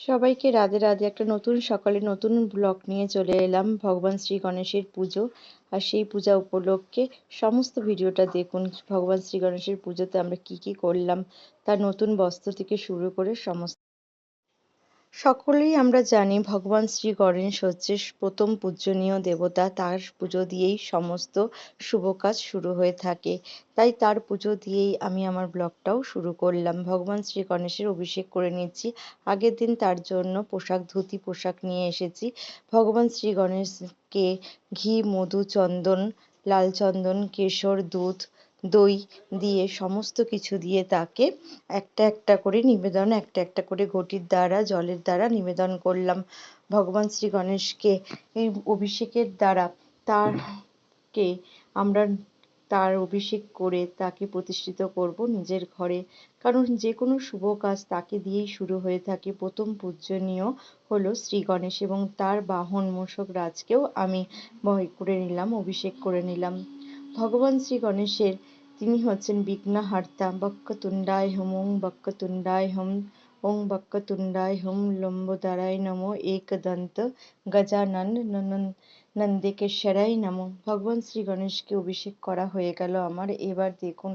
সবাইকে রাধে রাধে। একটা নতুন সকালে নতুন ব্লগ নিয়ে চলে এলাম, ভগবান শ্রী গণেশের পুজো। আর সেই পূজা উপলক্ষে সমস্ত ভিডিওটা দেখুন, ভগবান শ্রী গণেশের পুজোতে আমরা কি কি করলাম, তার নতুন বস্ত্র থেকে শুরু করে সমস্ত সকলেই আমরা জানি ভগবান শ্রী গণেশ হচ্ছে প্রথম পূজনীয় দেবতা, তার পুজো দিয়েই সমস্ত শুভ কাজ শুরু হয়ে থাকে। তাই তার পুজো দিয়েই আমি আমার ব্লগটাও শুরু করলাম। ভগবান শ্রী গণেশের অভিষেক করে নিচ্ছি আগের দিন তার জন্য পোশাক, ধুতি পোশাক নিয়ে এসেছি। ভগবান শ্রী গণেশকে ঘি, মধু চন্দন, লাল চন্দন, কেশর, দুধ দই দিয়ে সমস্ত কিছু দিয়ে তাকে একটা একটা করে নিবেদন, একটা একটা করে ঘটির দ্বারা, জলের দ্বারা নিবেদন করলাম। ভগবান শ্রী গণেশকে এই অভিষেকের দ্বারা তারকে আমরা তার অভিষেক করে তাকে প্রতিষ্ঠিত করব নিজের ঘরে। কারণ যে কোনো শুভ কাজ তাকে দিয়েই শুরু হয়ে থাকে। প্রথম পূজনীয় হলো শ্রী গণেশ এবং তার বাহন মূষক রাজকেও আমি বয় করে নিলাম, অভিষেক করে নিলাম। ভগবান শ্রী গণেশের তিনি হচ্ছেন বিঘ্নহার্তা। বক্রতুণ্ডায় হুম ওং বক্রতুণ্ডায় হুম ওং বক্রতুণ্ডায় হুম লম্বোদরায় নমো একদন্ত, গজানন নন্দিকেশ্বরায় নমো। ভগবান শ্রী গণেশকে অভিষেক করা হয়ে গেল আমার। এবার দেখুন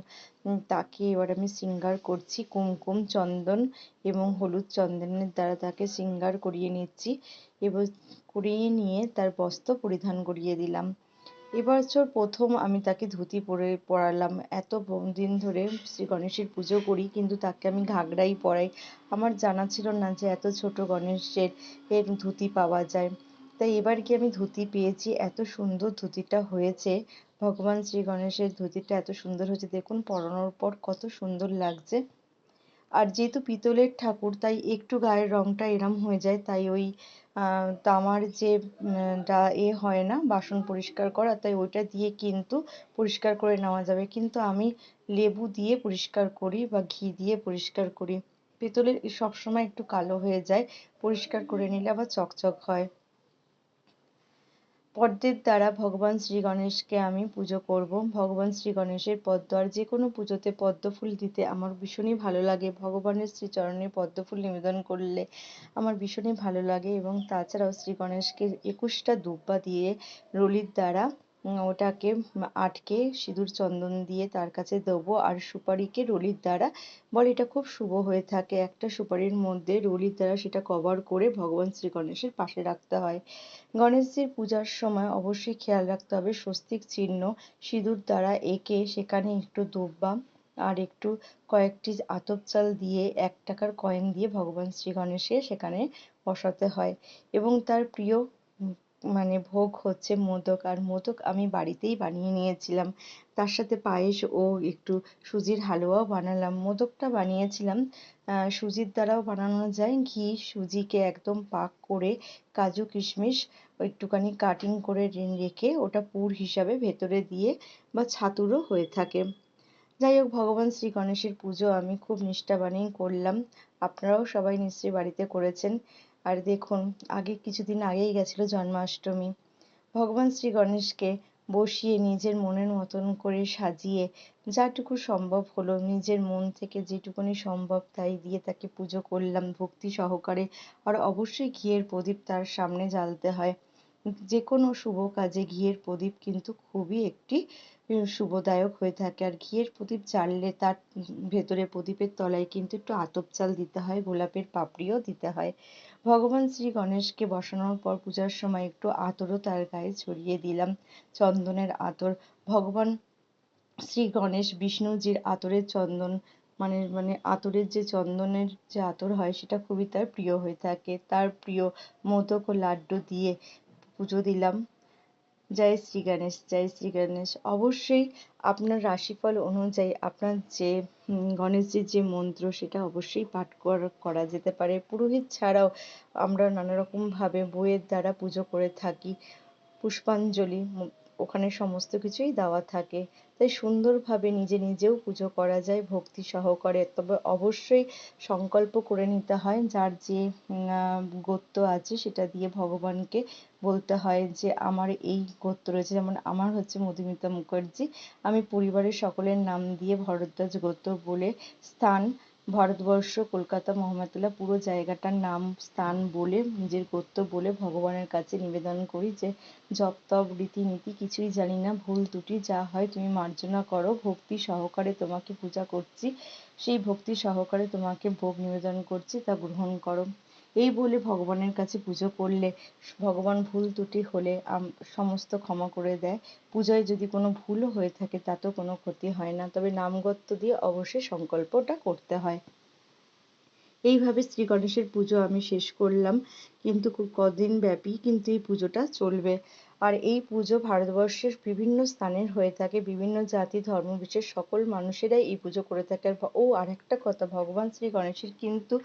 তাকে এবার আমি শৃঙ্গার করছি। কুমকুম চন্দন এবং হলুদ চন্দনের দ্বারা তাকে শৃঙ্গার করিয়ে নিচ্ছি এবং করিয়ে নিয়ে তার বস্ত্র পরিধান করিয়ে দিলাম। এবছর প্রথম আমি তাকে ধুতি পরে পরালাম। এত দিন ধরে শ্রী গণেশের পুজো করি, কিন্তু তাকে আমি ঘাগরাই পরাই। আমার জানা ছিল না যে এত ছোট গণেশের এর ধুতি পাওয়া যায়। তাই এবার কি আমি ধুতি পেয়েছি। এত সুন্দর ধুতিটা হয়েছে। ভগবান শ্রী গণেশের ধুতিটা এত সুন্দর হয়েছে। দেখুন পরানোর পর কত সুন্দর লাগছে। আর যেহেতু পিতলের ঠাকুর, তাই একটু গায়ের রংটা এরম হয়ে যায়, তাই ওই তামার যে এ হয় না বাসন পরিষ্কার করা, তাই ওইটা দিয়ে কিন্তু পরিষ্কার করে নেওয়া যাবে। কিন্তু আমি লেবু দিয়ে পরিষ্কার করি বা ঘি দিয়ে পরিষ্কার করি। পিতলের সবসময় একটু কালো হয়ে যায়, পরিষ্কার করে নিলে আবার চকচক হয়। পদ্মের দ্বারা ভগবান শ্রী গণেশকে আমি পুজো করব। ভগবান শ্রী গণেশের পদ্ম আর যে কোনো পুজোতে পদ্ম ফুল দিতে আমার ভীষণই ভালো লাগে। ভগবানের শ্রীচরণে পদ্ম ফুল নিবেদন করলে আমার ভীষণই ভালো লাগে এবং তাছাড়াও শ্রী গণেশকে একুশটা দুব্বা দিয়ে রলির দ্বারা ওটাকে আটকে সিঁদুর চন্দন দিয়ে তার কাছে দেবো। আর সুপারিকে রুলির দ্বারা, বলে এটা খুব শুভ হয়ে থাকে। একটা সুপারির মধ্যে রুলির দ্বারা সেটা কভার করে ভগবান শ্রী গণেশের পাশে রাখতে হয়। গণেশজির পূজার সময় অবশ্যই খেয়াল রাখতে হবে স্বস্তিক চিহ্ন সিঁদুর দ্বারা এঁকে সেখানে একটু দুব্বা আর একটু কয়েকটি আতপ চাল দিয়ে এক টাকার কয়েন দিয়ে ভগবান শ্রী গণেশের সেখানে বসাতে হয়। এবং তার প্রিয় মানে ভোগ হচ্ছে মোদক, আর মোদক আমি বাড়িতেই বানিয়ে নিয়েছিলাম। তার সাথে পায়েস ও একটু সুজির হালুয়াও বানালাম। মোদকটা বানিয়েছিলাম। সুজির দ্বারাও বানানো যায়। ঘি সুজিকে একদম পাক করে কাজু কিশমিশ একটুখানি কাটিং করে রেখে ওটা পুর হিসাবে ভেতরে দিয়ে বা ছাতুরও হয়ে থাকে। যাই হোক, ভগবান শ্রী গণেশের পুজো আমি খুব নিষ্ঠা বানিয়ে করলাম। আপনারাও সবাই নিশ্চয়ই বাড়িতে করেছেন। আর দেখুন, আগে কিছুদিন আগেই গেছিল জন্মাষ্টমী। ভগবান শ্রী গণেশকে বসিয়ে নিজের মনের মতন করে সাজিয়ে যাটুকু সম্ভব হলো, নিজের মন থেকে যেটুকুনি সম্ভব তাই দিয়ে তাকে পুজো করলাম, ভক্তি সহকারে। আর অবশ্যই ঘিয়ের প্রদীপ তার সামনে জ্বালতে হয়। যে কোনো শুভ কাজে ঘিয়ের প্রদীপ কিন্তু খুবই একটি শুভদায়ক হয়ে থাকে। আর ঘিয়ের প্রদীপ জ্বাললে তার ভেতরে প্রদীপের তলায় কিন্তু একটু আতপ চাল দিতে হয়, গোলাপের পাপড়িও দিতে হয়। ভগবান শ্রী গণেশকে বসানোর পর পূজার সময় একটু আতরও তার গায়ে ছড়িয়ে দিলাম, চন্দনের আতর। ভগবান শ্রী গণেশ বিষ্ণুজির আতরের চন্দন মানে মানে আতরের যে চন্দনের যে আতর হয় সেটা খুবই তার প্রিয় হয়ে থাকে। তার প্রিয় মোদক ও লাড্ডু দিয়ে পুজো দিলাম। জয় শ্রী গণেশ, জয় শ্রী গণেশ। অবশ্যই আপনার রাশিফল অনুযায়ী আপনার যে গণেশজির যে মন্ত্র সেটা অবশ্যই পাঠ করা যেতে পারে। পুরোহিত ছাড়াও আমরা নানা রকমভাবে বইয়ের দ্বারা পুজো করে থাকি। পুষ্পাঞ্জলি ওখানে সমস্ত কিছুই দেওয়া থাকে। তাই সুন্দরভাবে নিজে নিজেও পুজো করা যায়, ভক্তি সহকারে। তবে অবশ্যই সংকল্প করে নিতে হয়, যার যে গোত্র আছে সেটা দিয়ে ভগবানকে বলতে হয় যে, আমার এই গোত্র রয়েছে। যেমন আমার হচ্ছে মধুমিতা মুখার্জি। আমি পরিবারের সকলের নাম দিয়ে ভরদ্বাজ গোত্র বলে স্থান ভারতবর্ষ, কলকাতা, মহামাতুলা পুরো জায়গাটার নাম, স্থান বলে, নিজের গোত্র বলে ভগবানের কাছে নিবেদন করি যে, জপ, তপ রীতিনীতি কিছুই জানি না। ভুল ত্রুটি যা হয় তুমি মার্জনা করো। ভক্তি সহকারে তোমাকে পূজা করছি। সেই ভক্তি সহকারে তোমাকে ভোগ নিবেদন করছি, তা গ্রহণ করো। এই বলে ভগবানের কাছে পুজো করলে, ভগবান ভুল ত্রুটি হলে সমস্ত ক্ষমা করে দেয়। পূজায় যদি কোনো ভুলও হয়ে থাকে, তাতেও কোনো ক্ষতি হয় না। তবে নামগত্ব দিয়ে অবশ্যই সংকল্পটা করতে হয়। এইভাবে শ্রী গণেশের পুজো আমি শেষ করলাম। কিন্তু কদিন ব্যাপী কিন্তু এই পুজোটা চলবে। আর এই পুজো ভারতবর্ষের বিভিন্ন স্থানের হয়ে থাকে, বিভিন্ন জাতি, ধর্ম, বিশেষ সকল মানুষেরাই এই পুজো করে থাকে ও আরেকটা কথা, ভগবান শ্রী গণেশের কিন্তু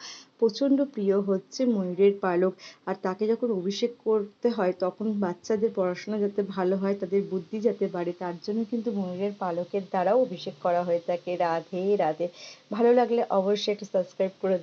প্রচণ্ড প্রিয় হচ্ছে ময়ূরের পালক। আর তাকে যখন অভিষেক করতে হয়, তখন বাচ্চাদের পড়াশোনা যাতে ভালো হয়, তাদের বুদ্ধি যাতে বাড়ে, তার জন্য কিন্তু ময়ূরের পালকের দ্বারাও অভিষেক করা হয়ে থাকে। রাধে রাধে। ভালো লাগলে অবশ্যই একটা সাবস্ক্রাইব করে